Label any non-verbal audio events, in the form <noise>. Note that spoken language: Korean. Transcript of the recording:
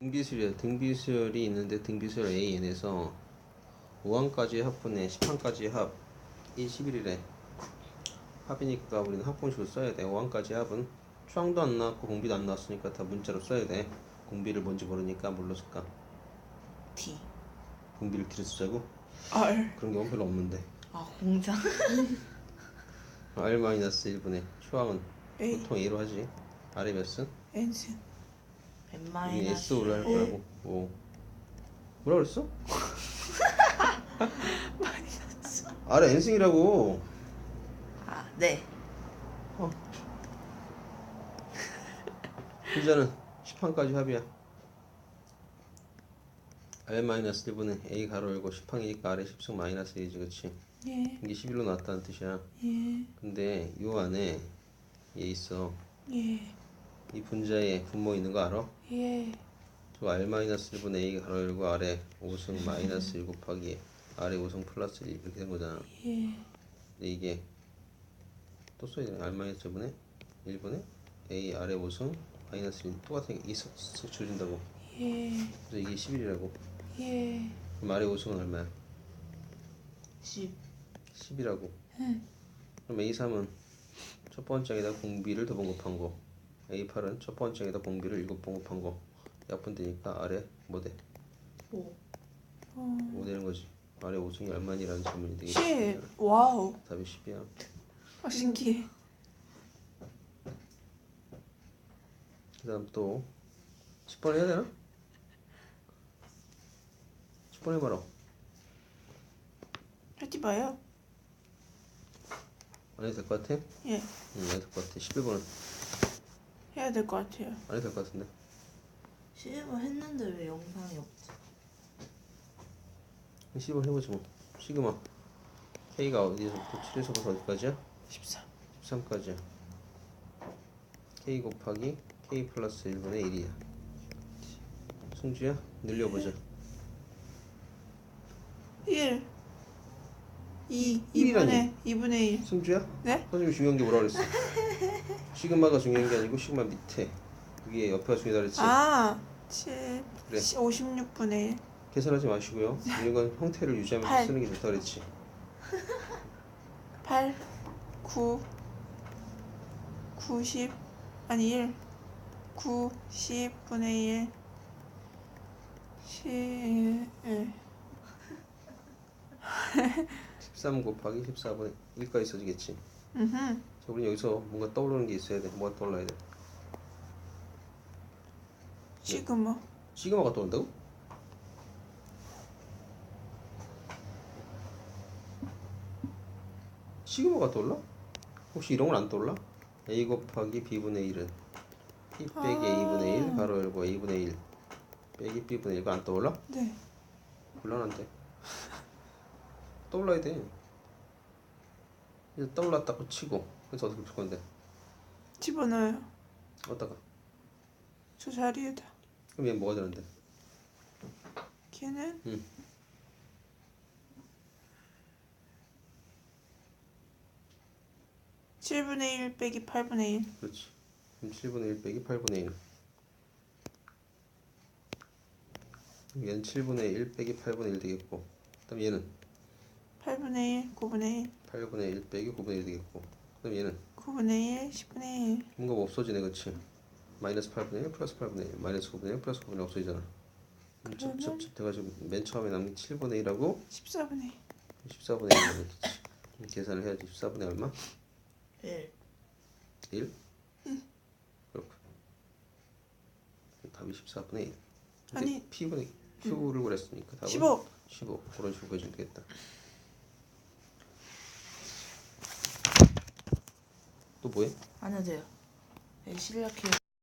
등비수열, 등비수열이 있는데 등비수열 AN에서 5항까지 합분에 10항까지 합, 이 11이래. 합이니까 우리는 합분식으로 써야 돼. 5항까지 합은 추항도 안 나왔고 공비도 안 나왔으니까 다 문자로 써야 돼. 공비를 뭔지 모르니까 뭘로 쓸까? T 공비를 T를 쓰자고? R 그런 경우 별로 없는데. 아 공장 <laughs> R-1분의 추항은 A 보통 A로 하지. R의 몇은? N승 N 이 마이너스 S로 할 거라고. 오. 뭐라 그랬어? <laughs> R N승이라고. 아네 분자는 10항까지 합이야. R-1분의 A 가로 열고 10항이니까 R의 10승 마이너스 1이지 그치? 예 이게 11로 나왔다는 뜻이야. 예, 근데 요 안에 얘 있어. 예, 이 분자에 분모 있는 거 알아? 예, 저 R-1분의 A 가로 열고 R의 5승 마이너스 1 곱하기 R의 5승 플러스 1 이렇게 된 거잖아. 예, 근데 이게 또 써야 되네. R-1분의 1분의 A R의 5승 마이너스 1 똑같은 게 있어 줘준다고. 예, 그래서 이게 11이라고. 예, 그럼 R의 5승은 얼마야? 10 10이라고. 응. 그럼 A3은 첫 번째에다 공비를 두번 곱한 거. A8은 첫 번째에다 공비를 일곱 번 곱한 거. 약분 되니까 아래 뭐 돼? 5 어, 5 되는 거지. 아래 5승이 얼마니라는 질문이 되겠지. 10, 와우, 답이 10이야. 아, 신기해. 그 다음 또 10번 해야 되나? 10번 해봐라. 하지 마요. 안 해도 될 것 같아? 예, 응, 안 해도 될 것 같아. 11번은 해야 될 것 같아요. 안 해도 될 것 같은데. 11번 했는데 왜 영상이 없지? 10번 해보지 뭐. 시그마. K가 어디서부터 7에서부터 어디까지야? 14, 13까지야. K 곱하기 K 플러스 1분의 1이야. 승주야? 늘려보자. 1, 2, 일이라니. 2분의, 2분의 1. 승주야? 네? 선생님이 중요한 게 뭐라 그랬어? <laughs> 시그마가 중요한 게 아니고 시그마 밑에 위에 옆에가 중요하다 그랬지? 아, 7, 그래. 56분의 1. 계산하지 마시고요. 이건 형태를 유지하면서 팔. 쓰는 게 좋다 그랬지? 8, 9, 90, 아니 1, 9, 10분의 1, 11, 13 곱하기 14분의 1까지 써지겠지? 음흠, 자, 우리 여기서 뭔가 떠오르는 게 있어야 돼. 뭐가 떠올라야 돼? 시그마, 시그마가 떠오른다고? 시그마가 떠올라? 혹시 이런 건 안 떠올라? a 곱하기 b분의 1은 p 빼기 아. a분의 1 가로 열고 a분의 1 빼기 b분의 1가 안 떠올라? 네, 곤란한데 떠올라야 돼 이제 떠올랐다고 치고 그래서 어떻게 풀 건데 집어넣어요. 어디다가 저 자리에다. 그럼 얘 뭐가 되는데 걔는 응. 칠분의1 빼기 8분의 1. 그렇지. 그럼 7분의 1 빼기 8분의 1. 얘는 7분의 1 빼기 8분의 1 되겠고. 그다음 얘는 8분의 1, 9분의 1, 8분의 1 빼기 9분의 1 되겠고. 그다음 얘는 9분의 1, 10분의 1. 뭔가 뭐 없어지네, 그렇지? 마이너스 8분의 1 플러스 8분의 1 마이너스 9분의 1 플러스 9분의 1 없어지잖아. 그럼 그러면- 첩첩 돼가지고 맨 처음에 남긴 7분의 1하고 14분의 1. 14분의 1이 되겠지. 그럼 계산을 해야지. 14분의 얼마? 1 1? 그렇군. 답이 14분의 1. 아니. P분의 Q를 그랬으니까 답은 15. 15. 그런 식으로 보여주면 되겠다. 뭐해? 안 해도 돼요 네, 실력해서